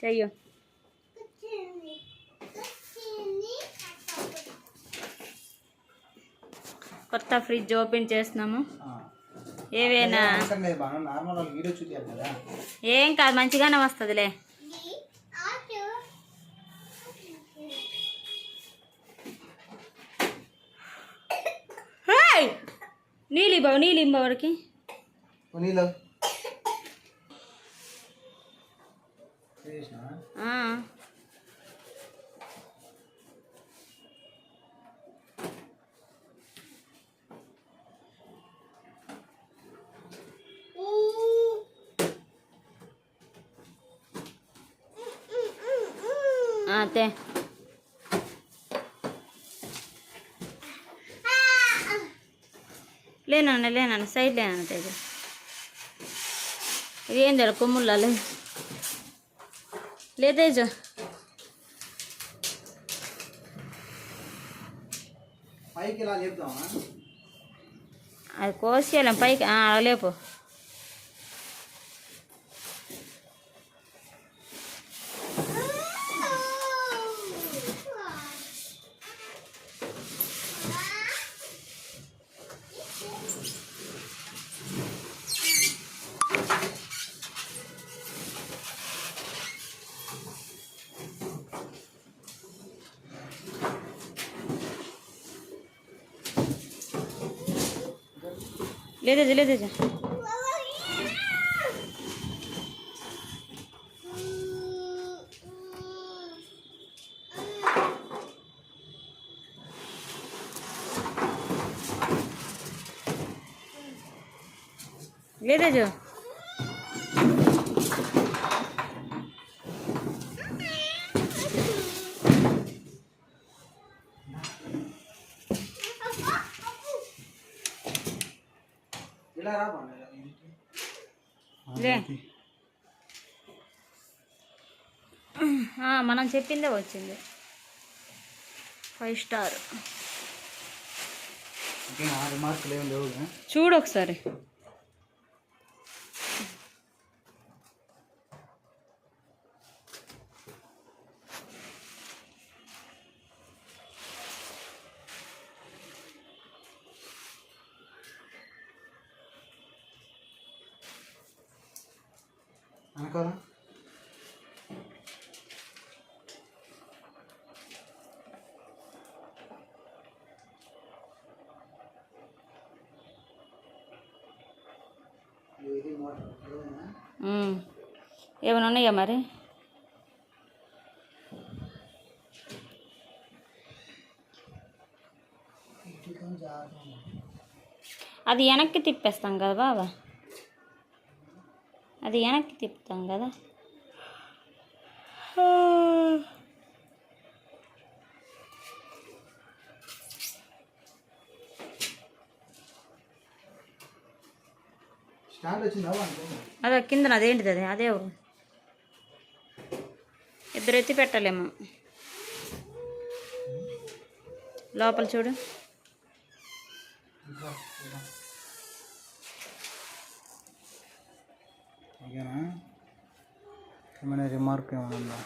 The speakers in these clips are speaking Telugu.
చెయ్యు. కొత్త ఫ్రిడ్జ్ ఓపెన్ చేస్తున్నాము. ఏవేనా? ఏం కాదు మంచిగానే వస్తుందిలే! నీళ్ళు ఇవ్వవు నీళ్ళు ఇవ్వడికి నీళ్ళు చేసినా? లేనన్న లేనన్న సైడ్ లేనన్న తేజ ఇది ఏం తెలు కొమ్ముళ్ళ లే లే తేజ పైకి ఇలా చెప్తామా అది కోసేయాలి పైకి అలా లేపు. లేదేజ లేదేజ లేదేజ ఇలా రా బాగా మనం చెప్పిందే వచ్చింది. Five star? చూడు ఒకసారి. వెనకాల ఇది మోటార్ ఇదేనా? ఉమ్. ఏమైనా ఉన్నాయా మరి ఇటుతో జాగ్రత్త ఉండాలి. అది వెనక్కి తిప్పేస్తాం కదా బాబా అది వెనక్కి తిప్పుతాం కదా. అదే కింద అదేంటిది అది? అదే ఇద్దరు ఎత్తి పెట్టలేము. లోపల చూడు. ఓకేనా ఏమైనా రిమార్క్ ఏమైనా ఉందా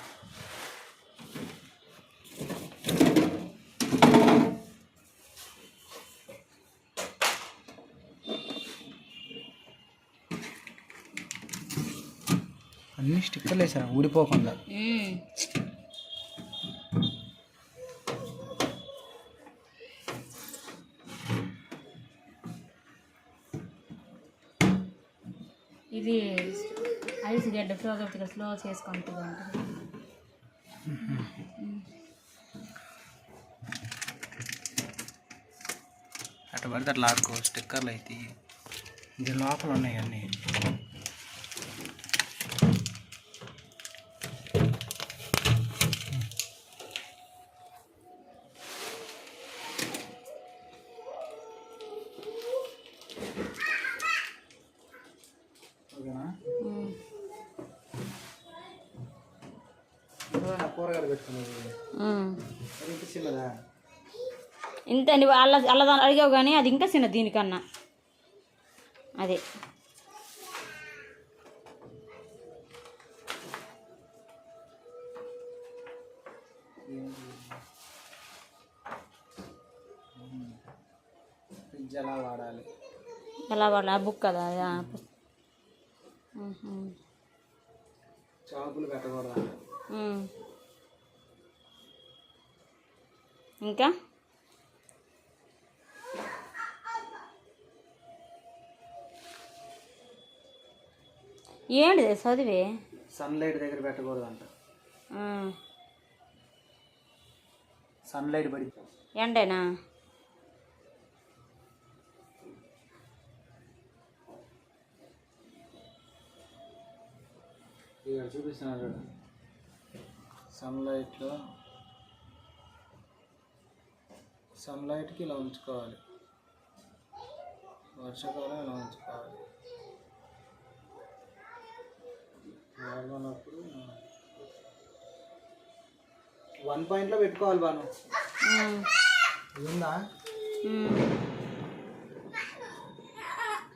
అన్ని స్టిక్కర్లు వేసారు ఊడిపోకుండా ఇది ఐస్ గడ్డ ఫ్లోగా స్లో చేసుకుంటుంది ఉంటుంది అట్లా పడితే అట్లా ఆడుకో స్టిక్కర్లు అయితే ఇది లోపల ఉన్నాయి అన్నీ. కూరగాయలు ఇంత చిన్నదా? ఇంత నువ్వు అల్ల అల్లదా అడిగావు కానీ అది ఇంకా చిన్న దీనికన్నా. అదే. ఎలా వాడాలి? ఎలా ఆ బుక్ కదా చాకులు పెట్టకూడదు. ఇంకా? ఏంటిది చదివే? సన్లైట్ దగ్గర పెట్టకూడదు అంట. సన్లైట్ పడి ఎండేనా? ఇక్కడ చూపిస్తున్నారు చూడు. సన్లైట్లో సన్లైట్కి ఇలా ఉంచుకోవాలి. వర్షాకాలం ఇలా ఉంచుకోవాలి. వాడుకున్నప్పుడు వన్ పాయింట్లో పెట్టుకోవాలి బాను. ఉందా.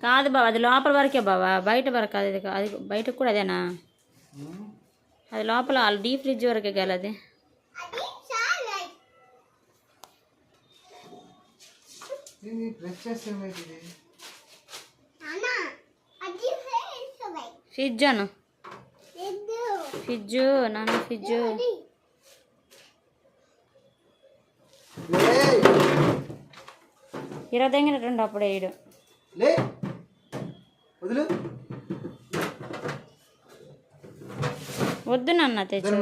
కాదు బాబా అది లోపల వరకే బాబా బయట వరకు అది అది బయటకు కూడా అదేనా? అది లోపల డీప్ ఫ్రిడ్జ్ వరకే గల అది. ఇది ప్రెస్ చేస్తే ఏమైతుంది ఫ్రిడ్జ్ అను. ఫ్రిడ్జ్ నాన్న ఫ్రిడ్జ్ ఇరవై తగినట్టుండి అప్పుడు వేయడు వదిలు. వద్దు నాన్న తెచ్చు